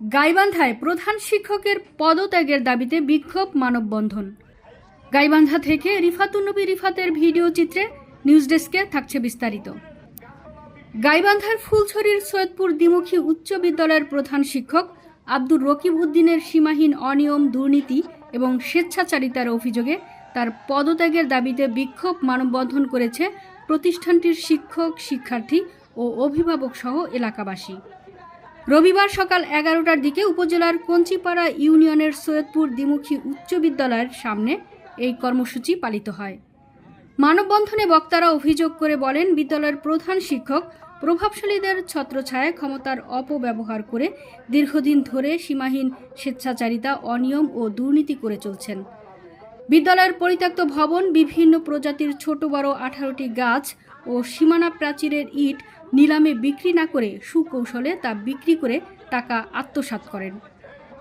গাইবান্ধায় প্রধান শিক্ষকের পদত্যাগের দাবিতে বিক্ষোভ মানববন্ধন। গাইবান্ধা থেকে রিফাতুন্নবী রিফাতের ভিডিও চিত্রে নিউজ ডেস্কে থাকছে বিস্তারিত। গাইবান্ধার ফুলছড়ির সৈয়দপুর দ্বিমুখী উচ্চ বিদ্যালয়ের প্রধান শিক্ষক আব্দুর রকিব উদ্দিনের সীমাহীন অনিয়ম দুর্নীতি এবং স্বেচ্ছাচারিতার অভিযোগে তার পদত্যাগের দাবিতে বিক্ষোভ মানববন্ধন করেছে প্রতিষ্ঠানটির শিক্ষক, শিক্ষার্থী ও অভিভাবক সহ এলাকাবাসী। রবিবার সকাল এগারোটার দিকে উপজেলার কঞ্চিপাড়া ইউনিয়নের সৈয়দপুর দ্বিমুখী উচ্চ বিদ্যালয়ের সামনে এই কর্মসূচি পালিত হয়। মানববন্ধনে বক্তারা অভিযোগ করে বলেন, বিদ্যালয়ের প্রধান শিক্ষক প্রভাবশালীদের ছত্রছায়ায় ক্ষমতার অপব্যবহার করে দীর্ঘদিন ধরে সীমাহীন স্বেচ্ছাচারিতা, অনিয়ম ও দুর্নীতি করে চলছেন। বিদ্যালয়ের পরিত্যক্ত ভবন, বিভিন্ন প্রজাতির ছোট বড় আঠারোটি গাছ ও সীমানা প্রাচীরের ইট নিলামে বিক্রি না করে সুকৌশলে তা বিক্রি করে টাকা আত্মসাৎ করেন।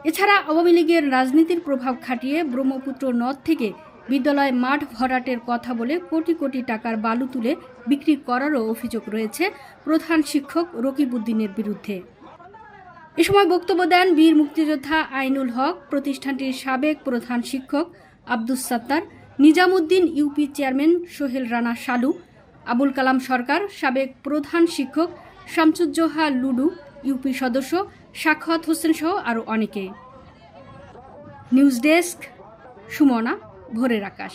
এছাড়া আওয়ামী লীগের রাজনীতির প্রভাব খাটিয়ে ব্রহ্মপুত্র নদ থেকে বিদ্যালয় মাঠ ভরাটের কথা বলে কোটি কোটি টাকার বালু তুলে বিক্রি করারও অভিযোগ রয়েছে প্রধান শিক্ষক রকিবউদ্দিনের বিরুদ্ধে। এ সময় বক্তব্য দেন বীর মুক্তিযোদ্ধা আইনুল হক, প্রতিষ্ঠানটির সাবেক প্রধান শিক্ষক আব্দুস সাত্তার, নিজামুদ্দিন ইউপি চেয়ারম্যান সোহেল রানা সালু, আবুল কালাম সরকার, সাবেক প্রধান শিক্ষক শামসুজ্জোহা লুডু, ইউপি সদস্য সাক্ষত হোসেন সহ আরও অনেকে। নিউজ ডেস্ক, সুমনা, ভোরের আকাশ।